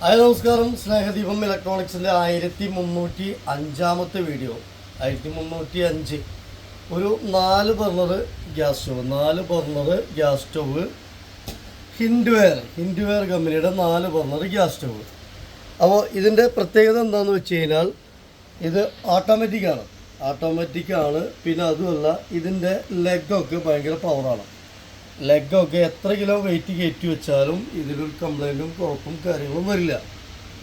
Hi നമസ്കാരം. സ്നേഹദീപം ഇലക്ട്രോണിക്സിന്റെ ആയിരത്തി മുന്നൂറ്റി അഞ്ചാമത്തെ വീഡിയോ. ആയിരത്തി മുന്നൂറ്റി അഞ്ച് ഒരു നാല് ബർണർ ഗ്യാസ് സ്റ്റവ്. നാല് burner gas stove. Hindware. Hindware കമ്പനിയുടെ നാല് ബർണർ ഗ്യാസ് സ്റ്റവ്. അപ്പോൾ ഇതിന്റെ പ്രത്യേകത എന്താണെന്ന് വെച്ച് കഴിഞ്ഞാൽ ഇത് ഓട്ടോമാറ്റിക്കാണ് ഓട്ടോമാറ്റിക്കാണ് പിന്നെ അതുമല്ല ഇതിന്റെ ലെഗൊക്കെ ഭയങ്കര പവറാണ് ലെഗൊക്കെ എത്ര കിലോ വെയിറ്റ് കയറ്റി വെച്ചാലും ഇതിലൊരു കംപ്ലൈന്റും കുഴപ്പം കാര്യങ്ങളും വരില്ല.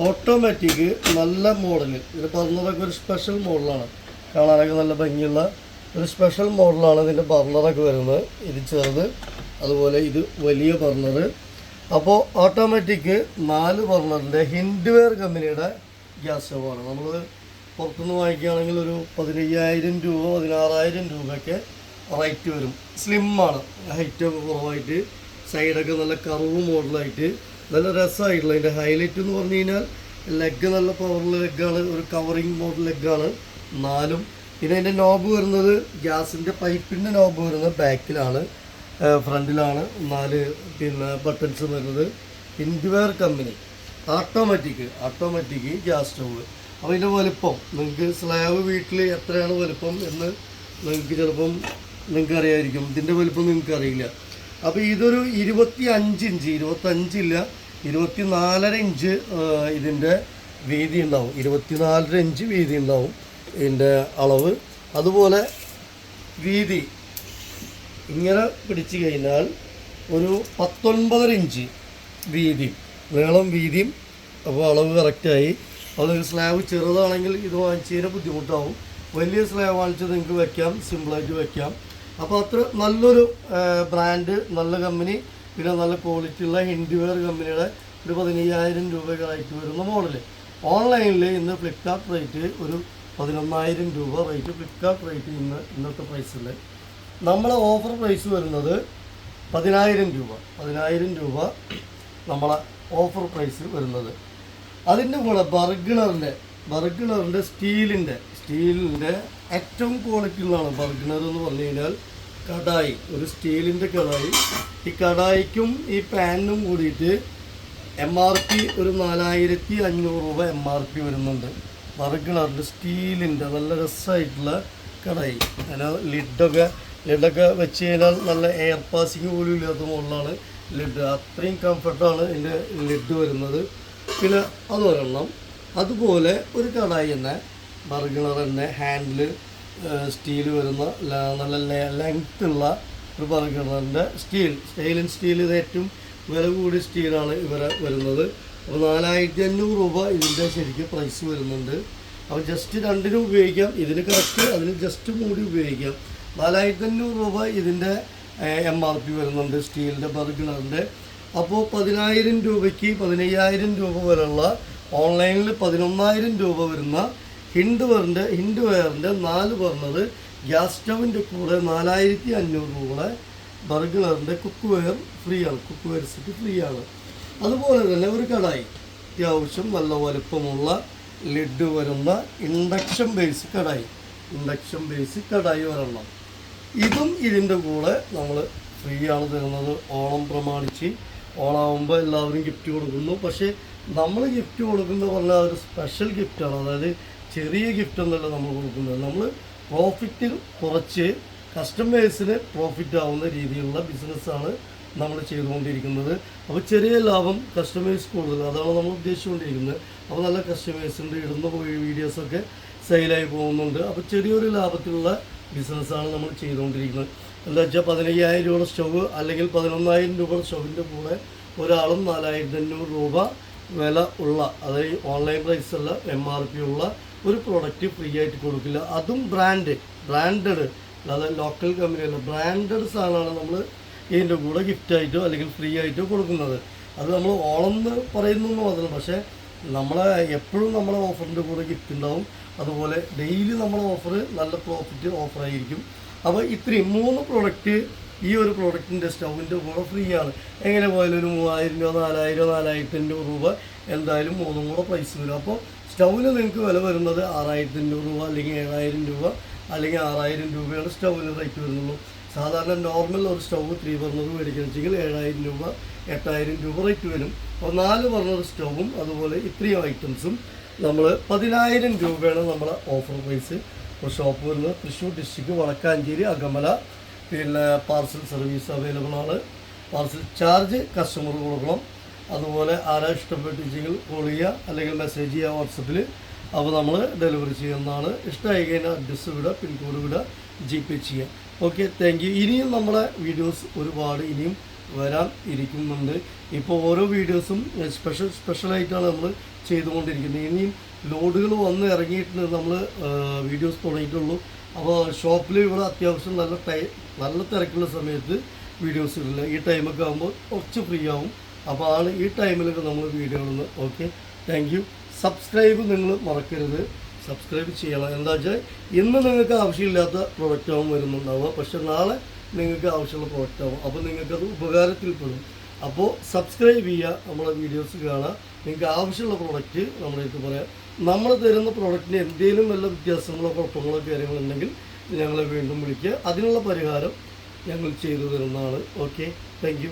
ഓട്ടോമാറ്റിക് നല്ല മോഡൽ ഇത് ബർണറൊക്കെ ഒരു സ്പെഷ്യൽ മോഡലാണ് കാണാനൊക്കെ നല്ല ഭംഗിയുള്ള ഒരു സ്പെഷ്യൽ മോഡലാണ് ഇതിന്റെ ബർണറൊക്കെ വരുന്നത്. ഇത് ചെറുത് അതുപോലെ ഇത് വലിയ ബർണർ അപ്പോൾ ഓട്ടോമാറ്റിക് നാല് ബർണറിന്റെ ഹിൻഡ്വെയർ കമ്പനിയുടെ ഗ്യാസ് സ്റ്റവാണ് നമ്മൾ പുറത്തുനിന്ന് വാങ്ങിക്കുകയാണെങ്കിൽ ഒരു പതിനയ്യായിരം രൂപ പതിനാറായിരം രൂപയൊക്കെ റേറ്റ് വരും. സ്ലിമ്മാണ്. ഹൈറ്റൊക്കെ കുറവായിട്ട് സൈഡൊക്കെ നല്ല കർവ് മോഡലായിട്ട് നല്ല രസമായിട്ടുള്ള അതിന്റെ ഹൈലൈറ്റ് എന്ന് പറഞ്ഞു കഴിഞ്ഞാൽ ലെഗ് നല്ല പവറുള്ള ലെഗാണ് ഒരു കവറിങ് മോഡൽ ലെഗാണ് നാലും. പിന്നെ അതിന്റെ നോബ് വരുന്നത് ഗ്യാസിന്റെ പൈപ്പിന്റെ നോബ് വരുന്നത് ബാക്കിലാണ് ഫ്രണ്ടിലാണ്. നാല് പിന്നെ ബട്ടൺസ് വരുന്നത് Hindware company automatic automatic gas stove. അപ്പോൾ ഇതിന്റെ വലുപ്പം നിങ്ങൾക്ക് സ്ലാബ് വീട്ടിൽ എത്രയാണ് വലുപ്പം എന്ന് നിങ്ങൾക്ക് ചിലപ്പം നിങ്ങൾക്ക് അറിയായിരിക്കും ഇതിന്റെ വലിപ്പം നിങ്ങൾക്ക് അറിയില്ല അപ്പോൾ ഇതൊരു ഇരുപത്തി അഞ്ച് ഇഞ്ച് ഇരുപത്തഞ്ചില്ല ഇരുപത്തി നാലര ഇഞ്ച് ഇതിന്റെ വീതി ഉണ്ടാവും. ഇരുപത്തിനാലര ഇഞ്ച് വീതി ഉണ്ടാവും ഇതിന്റെ അളവ്. അതുപോലെ വീതി ഇങ്ങനെ പിടിച്ചു കഴിഞ്ഞാൽ ഒരു പത്തൊൻപതര ഇഞ്ച് വീതി നീളം വീതിയും അപ്പോൾ അളവ് കറക്റ്റായി അതൊരു സ്ലാബ് ചെറുതാണെങ്കിൽ ഇത് വാങ്ങിച്ചതിന് ബുദ്ധിമുട്ടാവും. വലിയ സ്ലാബ് വാങ്ങിച്ചത് നിങ്ങൾക്ക് വെക്കാം സിമ്പിളായിട്ട് വെക്കാം. അപ്പോൾ അത്ര നല്ലൊരു ബ്രാൻഡ് നല്ല കമ്പനി പിന്നെ നല്ല ക്വാളിറ്റി ഉള്ള ഹിൻഡിവെയർ കമ്പനിയുടെ ഒരു പതിനയ്യായിരം റേറ്റ് വരുന്ന മോഡൽ ഓൺലൈനിൽ ഇന്ന് ഫ്ലിപ്കാർട്ട് റേറ്റ് ഒരു പതിനൊന്നായിരം രൂപ റേറ്റ് ഫ്ലിപ്കാർട്ട് റേറ്റ് ഇന്ന് ഇന്നത്തെ പ്രൈസിൽ നമ്മളെ ഓഫർ പ്രൈസ് വരുന്നത് പതിനായിരം രൂപ പതിനായിരം രൂപ നമ്മളെ ഓഫർ പ്രൈസ് വരുന്നത്. അതിന്റെ കൂടെ ബർഗണറിന്റെ ബർഗണറിന്റെ സ്റ്റീലിന്റെ സ്റ്റീലിന്റെ ഏറ്റവും ക്വാളിറ്റി ഉള്ളതാണ്. എന്ന് പറഞ്ഞു കഴിഞ്ഞാൽ കടായി ഒരു സ്റ്റീലിന്റെ കടായി. ഈ കടായിക്കും ഈ പാനിനും കൂടിയിട്ട് എം ആർ പി ഒരു നാലായിരത്തി അഞ്ഞൂറ് രൂപ എം ആർ പി വരുന്നുണ്ട്. ബർഗണറിന്റെ സ്റ്റീലിന്റെ നല്ല രസമായിട്ടുള്ള കടായി. അതിന് ലിഡൊക്കെ ലിഡൊക്കെ വെച്ച് കഴിഞ്ഞാൽ നല്ല എയർ പാസിങ് പോലും ഇല്ലാത്ത മുകളിലാണ് ലിഡ്. അത്രയും കംഫർട്ടാണ് ഇതിന്റെ ലിഡ് വരുന്നത്. പിന്നെ അതൊരെണ്ണം അതുപോലെ ഒരു കടായി തന്നെ ബർഗണർ തന്നെ ഹാൻഡിൽ സ്റ്റീൽ വരുന്ന നല്ല ലെങ്ത് ഉള്ള ഒരു ബർഗണറിന്റെ സ്റ്റീൽ സ്റ്റൈലൻ സ്റ്റീൽ ഇത് ഏറ്റവും വില കൂടിയ സ്റ്റീലാണ് ഇവരെ വരുന്നത്. അപ്പോൾ നാലായിരത്തി അഞ്ഞൂറ് രൂപ ഇതിന്റെ ശരിക്കും പ്രൈസ് വരുന്നുണ്ട്. അപ്പോൾ ജസ്റ്റ് രണ്ടിനും ഉപയോഗിക്കാം. ഇതിന് കറക്റ്റ് അതിന് ജസ്റ്റ് മൂടി ഉപയോഗിക്കാം. നാലായിരത്തി അഞ്ഞൂറ് രൂപ ഇതിന്റെ എം ആർ പി വരുന്നുണ്ട് സ്റ്റീലിന്റെ ബർഗണറിന്റെ അപ്പോൾ പതിനായിരം രൂപയ്ക്ക് പതിനയ്യായിരം രൂപ വരെയുള്ള ഓൺലൈനിൽ പതിനൊന്നായിരം രൂപ വരുന്ന ഹിൻഡ് വെയറിന്റെ നാല് പറഞ്ഞത്. ഗ്യാസ് സ്റ്റവിന്റെ കൂടെ നാലായിരത്തി അഞ്ഞൂറ് രൂപയുടെ ബർഗണറിന്റെ കുക്ക് വെയർ ഫ്രീ ആണ്. കുക്ക് വെയർ സെറ്റ് ഫ്രീ ആണ്. അതുപോലെ തന്നെ ഒരു കടായി. അത്യാവശ്യം നല്ല വലുപ്പമുള്ള ലിഡ് വരുന്ന induction base kadai. Induction base kadai ഒരെണ്ണം. ഇതും ഇതിന്റെ കൂടെ നമ്മൾ ഫ്രീ ആണ് തരുന്നത്. ഓണം പ്രമാണിച്ച്. ഓണാവുമ്പോൾ എല്ലാവരും ഗിഫ്റ്റ് കൊടുക്കുന്നു. പക്ഷേ നമ്മൾ ഗിഫ്റ്റ് കൊടുക്കുന്നത് പറഞ്ഞാൽ ഒരു സ്പെഷ്യൽ ഗിഫ്റ്റാണ് അതായത് ചെറിയ ഗിഫ്റ്റ് ഒന്നല്ല നമ്മൾ കൊടുക്കുന്നത്. നമ്മൾ പ്രോഫിറ്റ് കുറച്ച് കസ്റ്റമേഴ്സിന് പ്രോഫിറ്റ് ആവുന്ന രീതിയിലുള്ള ബിസിനസ്സാണ് നമ്മൾ ചെയ്തുകൊണ്ടിരിക്കുന്നത്. അപ്പോൾ ചെറിയ ലാഭം കസ്റ്റമേഴ്സ് കൂടുതൽ അതാണ് നമ്മൾ ഉദ്ദേശിച്ചുകൊണ്ടിരിക്കുന്നത്. അപ്പോൾ നല്ല കസ്റ്റമേഴ്സിന്റെ ഇടുന്ന വീഡിയോസൊക്കെ സെയിലായി പോകുന്നുണ്ട്. അപ്പോൾ ചെറിയൊരു ലാഭത്തിലുള്ള ബിസിനസ്സാണ് നമ്മൾ ചെയ്തുകൊണ്ടിരിക്കുന്നത്. എന്താ വെച്ചാൽ പതിനയ്യായിരം രൂപയുടെ സ്റ്റവ് അല്ലെങ്കിൽ പതിനൊന്നായിരം രൂപയുടെ സ്റ്റവിന്റെ കൂടെ ഒരാളും നാലായിരത്തി അഞ്ഞൂറ് രൂപ വില ഉള്ള അതായത് ഓൺലൈൻ പ്രൈസ് അല്ല എം ആർ പി ഉള്ള ഒരു പ്രോഡക്റ്റ് ഫ്രീ ആയിട്ട് കൊടുക്കില്ല. അതും ബ്രാൻഡ് ബ്രാൻഡഡ് അല്ലാതെ ലോക്കൽ കമ്പനിയല്ല ബ്രാൻഡഡ് സാധനമാണ് നമ്മൾ ഇതിന്റെ കൂടെ ഗിഫ്റ്റായിട്ടോ അല്ലെങ്കിൽ ഫ്രീ ആയിട്ടോ കൊടുക്കുന്നത്. അത് നമ്മൾ ഓണം എന്ന് പറയുന്നു മാത്രം. പക്ഷേ നമ്മളെ എപ്പോഴും നമ്മളെ ഓഫറിന്റെ കൂടെ ഗിഫ്റ്റ് ഉണ്ടാവും. അതുപോലെ ഡെയിലി നമ്മളെ ഓഫർ നല്ല പ്രോഫിറ്റ് ഓഫറായിരിക്കും അപ്പോൾ ഇത്രയും മൂന്ന് പ്രോഡക്റ്റ് ഈ ഒരു പ്രോഡക്റ്റിന്റെ സ്റ്റൗവിന്റെ കൂടെ ഫ്രീ ആണ്. എങ്ങനെ പോയാലും ഒരു മൂവായിരം രൂപ നാലായിരം നാലായിരത്തി രൂപ എന്തായാലും മൂന്നും കൂടെ പ്രൈസ് വരും. അപ്പോൾ സ്റ്റൗവിന് നിങ്ങൾക്ക് വില വരുന്നത് ആറായിരത്തി അഞ്ഞൂറ് രൂപ അല്ലെങ്കിൽ ഏഴായിരം രൂപ അല്ലെങ്കിൽ ആറായിരം രൂപയാണ് സ്റ്റൗവിന് റേറ്റ് വരുന്നുള്ളൂ സാധാരണ നോർമൽ ഒരു സ്റ്റൗവ് ത്രീ ബർണർ മേടിക്കണമെങ്കിൽ ഏഴായിരം രൂപ എട്ടായിരം രൂപ റേറ്റ് വരും. അപ്പോൾ നാല് ബർണർ സ്റ്റൗവും അതുപോലെ ഇത്രയും ഐറ്റംസും നമ്മൾ പതിനായിരം രൂപയാണ് നമ്മുടെ ഓഫർ പ്രൈസ് ഇപ്പോൾ ഷോപ്പ് വരുന്നത് തൃശ്ശൂർ ഡിസ്ട്രിക്ട് വടക്കാഞ്ചേരി അകമല പിന്നെ പാർസൽ സർവീസ് അവൈലബിൾ ആണ്. പാർസൽ ചാർജ് കസ്റ്റമർ കൊടുക്കണം. അതുപോലെ ആരാ ഇഷ്ടപ്പെട്ടിച്ചെങ്കിൽ കോൾ ചെയ്യുക അല്ലെങ്കിൽ മെസ്സേജ് ചെയ്യുക വാട്സപ്പിൽ അപ്പോൾ നമ്മൾ ഡെലിവറി ചെയ്യുന്നതാണ്. ഇഷ്ടമായി കഴിഞ്ഞാൽ അഡ്രസ്സ് വിടുക പിൻകോഡ് വിടുക ജി പേ ചെയ്യുക. ഓക്കെ താങ്ക് യു ഇനിയും നമ്മുടെ വീഡിയോസ് ഒരുപാട് ഇനിയും വരാൻ ഇരിക്കുന്നുണ്ട്. ഇപ്പോൾ ഓരോ വീഡിയോസും സ്പെഷ്യൽ സ്പെഷ്യലായിട്ടാണ് നമ്മൾ ചെയ്തുകൊണ്ടിരിക്കുന്നത്. ഇനിയും ലോഡുകൾ വന്ന് ഇറങ്ങിയിട്ടുണ്ട് നമ്മൾ വീഡിയോസ് തുടങ്ങിയിട്ടുള്ളൂ. അപ്പോൾ ഷോപ്പിൽ ഇവിടെ അത്യാവശ്യം നല്ല നല്ല തിരക്കുള്ള സമയത്ത് വീഡിയോസ് ഇടില്ല ഈ ടൈമൊക്കെ ആകുമ്പോൾ കുറച്ച് ഫ്രീ ആവും. അപ്പോൾ ആണ് ഈ ടൈമിലൊക്കെ നമ്മൾ വീഡിയോ ഇടുന്നത്. ഓക്കെ താങ്ക് യു സബ്സ്ക്രൈബ് നിങ്ങൾ മറക്കരുത്. സബ്സ്ക്രൈബ് ചെയ്യണം. എന്താ വെച്ചാൽ ഇന്ന് നിങ്ങൾക്ക് ആവശ്യമില്ലാത്ത പ്രൊഡക്റ്റാവും വരുന്നുണ്ടാവുക. പക്ഷെ നാളെ നിങ്ങൾക്ക് ആവശ്യമുള്ള പ്രൊഡക്റ്റാവും അപ്പോൾ നിങ്ങൾക്കത് ഉപകാരത്തിൽപ്പെടും. അപ്പോൾ സബ്സ്ക്രൈബ് ചെയ്യുക. നമ്മളെ വീഡിയോസ് കാണുക. നിങ്ങൾക്ക് ആവശ്യമുള്ള പ്രൊഡക്റ്റ് നമ്മുടെ അടുത്ത് പറയാം. നമ്മൾ തരുന്ന പ്രൊഡക്റ്റിന് എന്തെങ്കിലും വല്ല വ്യത്യാസങ്ങളോ കുഴപ്പങ്ങളോ കാര്യങ്ങളുണ്ടെങ്കിൽ ഞങ്ങളെ വീണ്ടും വിളിക്കുക. അതിനുള്ള പരിഹാരം ഞങ്ങൾ ചെയ്തു തരുന്നതാണ്. Okay thank